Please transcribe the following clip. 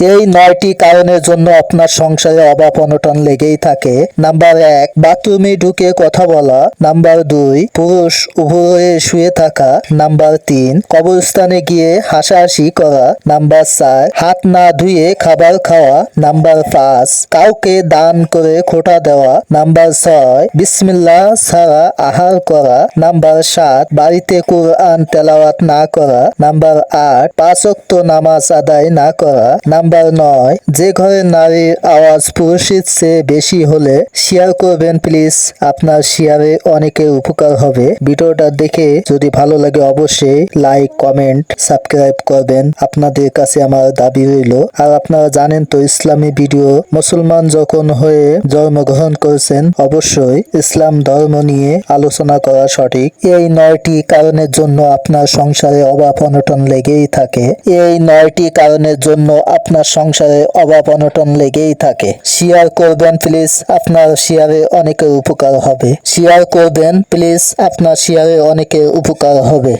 এই নয়টি কারণের জন্য আপনার সংসারে অভাব অনটন লেগেই থাকে। নাম্বার এক, বাথরুমে ঢুকে কথা বলা। নাম্বার দুই, পুরুষ উভয়ে শুয়ে থাকা। নাম্বার তিন, কবরস্থানে গিয়ে হাসাহাসি করা। নাম্বার চার, হাত না ধুয়ে খাবার খাওয়া। নাম্বার পাঁচ, কাউকে দান করে খোটা দেওয়া। নাম্বার ছয়, বিসমিল্লাহ ছাড়া আহার করা। নাম্বার সাত, বাড়িতে কোরআন তেলাওয়াত না করা। নাম্বার আট পাঁচক্ত নামাজ আদায় না করা। নাম্বার নয়। যে ঘরে নারীর আওয়াজ পুরুষের চেয়ে বেশি হলে শেয়ার করবেন প্লিজ আপনার শেয়ারে অনেকের উপকার হবে। ভিডিওটা দেখে যদি ভালো লাগে অবশ্যই লাইক কমেন্ট সাবস্ক্রাইব করবেন। আপনাদের কাছে আমার দাবি রইল। আর আপনারা জানেন তো, ইসলামী ভিডিও মুসলমান যখন হয়ে জন্মগ্রহণ করেছেন, অবশ্যই ইসলাম ধর্ম নিয়ে আলোচনা করা সঠিক। এই নয়টি কারণের জন্য আপনার সংসারে অভাব অনটন লেগেই থাকে। এই নয়টি কারণের জন্য আপনার সংসারে অভাব অনটন লেগেই থাকে। শেয়ার করবেন প্লিজ আপনার শেয়ারে অনেকের উপকার হবে। শেয়ার করবেন প্লিজ আপনার শেয়ারে অনেকের উপকার হবে।